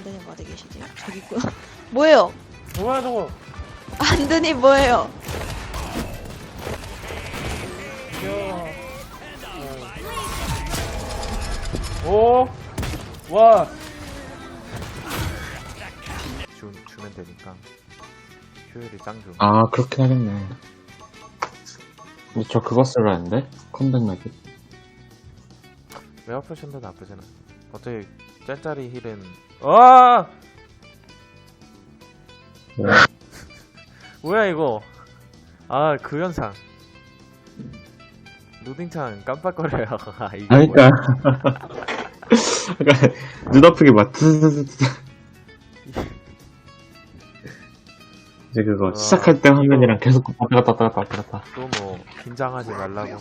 안드님 어디 계시지? 저기 있구나. 뭐예요? 뭐야 저거? 안드님 뭐예요? 야. 오. 와. 주, 주면 되니까 효율이 짱 좋은 아, 그렇긴 하겠네. 근데 저 그거 쓰려 했는데? 컴백 맥이. 웨어 포션도 나쁘진 않아 어차피 짤짜리 힐은 아 왜? 뭐야 이거 아 그 현상 루딩창 깜빡거려요 아 이게 아니, 뭐야 그니까. 그니까, 눈 아프게 막, 트트트트. 이제 그거, 아, 시작할 때 화면이랑 계속 왔다 갔다 왔다 갔다 왔다 갔다. 또 뭐 긴장하지 말라고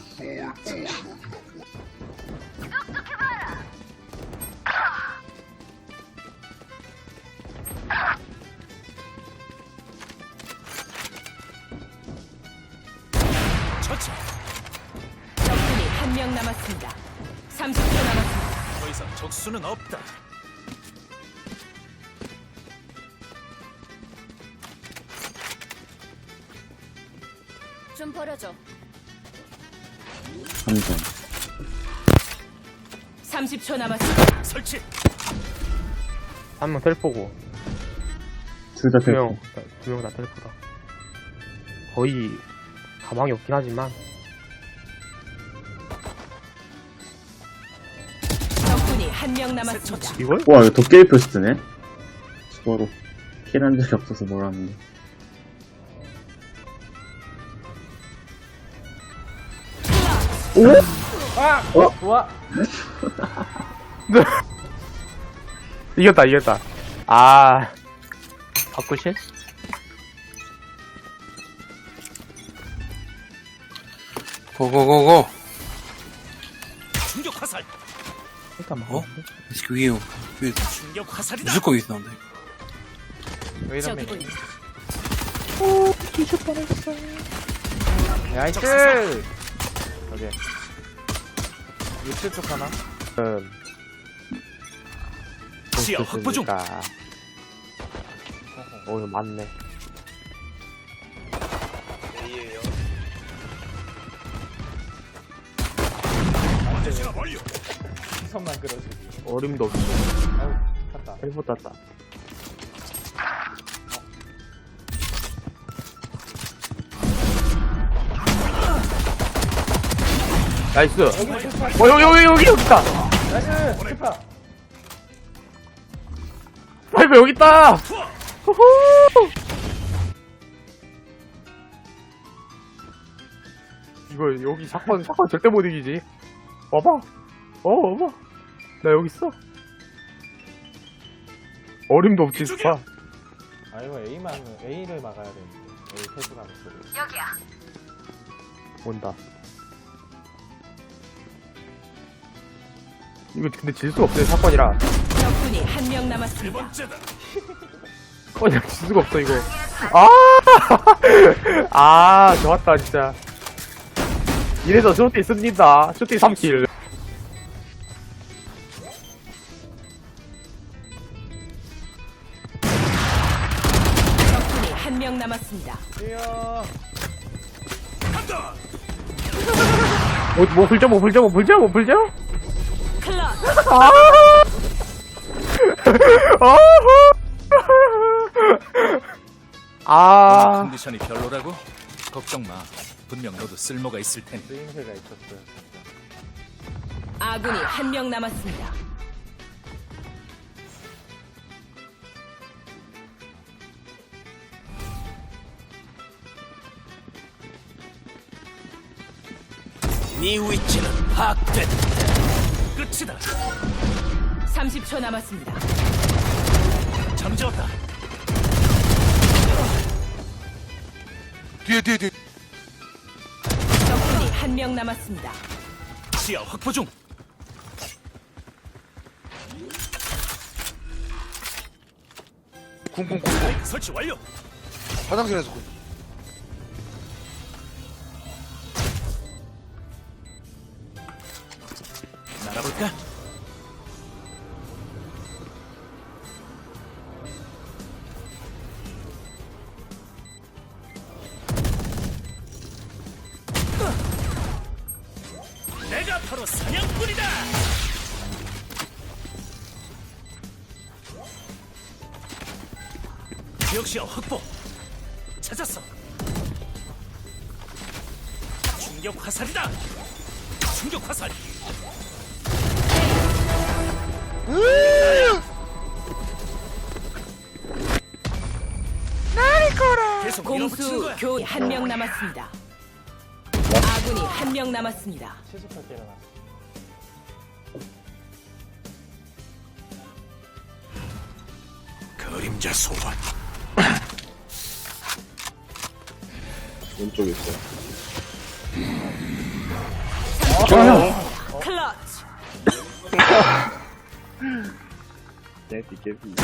적군이 한 명 남았습니다. 30초 남았습니다. 더 이상 적수는 없다. 좀 버려줘. 한점 30초 남았습니다. 설치. 한 명 텔포고 둘다 두 명, 두명 다 텔포다. 거의 가망이 없긴 하지만 적군이 한 명 남았습니다. 이걸? 와, 이거 도깨비 표시 뜨네? 수고로. 킬한 적이 없어서 몰랐는데. 와. 이겼다 이겼다. 아. 바꾸실? 고고고고 충격 화살. 일단 막. 어? 위에 위에 충격 화살이다. 무조건 위에 나온다 왜 이런 저기 면 보인다. 나이스 오케이 유치 쪽 하나 음, 시야 확보 중. 그러니까. 어, 이거 맞네. 완료. 시선만 끌어주기 어림도 없이. 아우 탔다 헬프 땄다. 나이스. 어, 여기, 여기, 여기, 여기 있다. 나이스 스파 파이브 여기 있다. 후후. 이거 여기 사건 사건 절대 못 이기지. 봐봐. 어, 봐봐. 나 여기 있어. 어림도 없지 스파. 아 이거 A만 A를 막아야 되는데 A 안 쓰고 온다. 이거 근데 질 수가 없네 사건이라. 적군이 한명세 남았습니다. 번째다. 사건이라 질 수가 없어 이거. 아, 아 좋았다 진짜. 이래서 쇼티 씁니다. 쇼티 3킬. 적군이 한 명 남았습니다. 뭐, 뭐 불죠, 뭐 불죠, 뭐 불죠, 뭐 불죠? 클럽. 아! 아! 컨디션이 별로라고? 걱정 마. 분명 너도 쓸모가 있을 테니. 쓰임새가 있었어요 아군이 한 명 남았습니다. 네 위치는 파악됐다. 끝이다. 30초 남았습니다. 잠재웠다. 뒤에 뒤에 뒤에 한 명 남았습니다. 시야 확보 중. 쿵쿵쿵 스파이크 설치 완료. 화장실에서 쿵 사냥꾼이다. 지역시야 확보. 찾았어. 충격 화살이다. 충격 화살. 계속 밀어붙이는 공수 거야. 교한 명 남았습니다. 아군이 한 명 남았습니다. 70초 때려놨어. 그림자 소환. 왼쪽에 있어요. 클러치. 깨비, 깨비.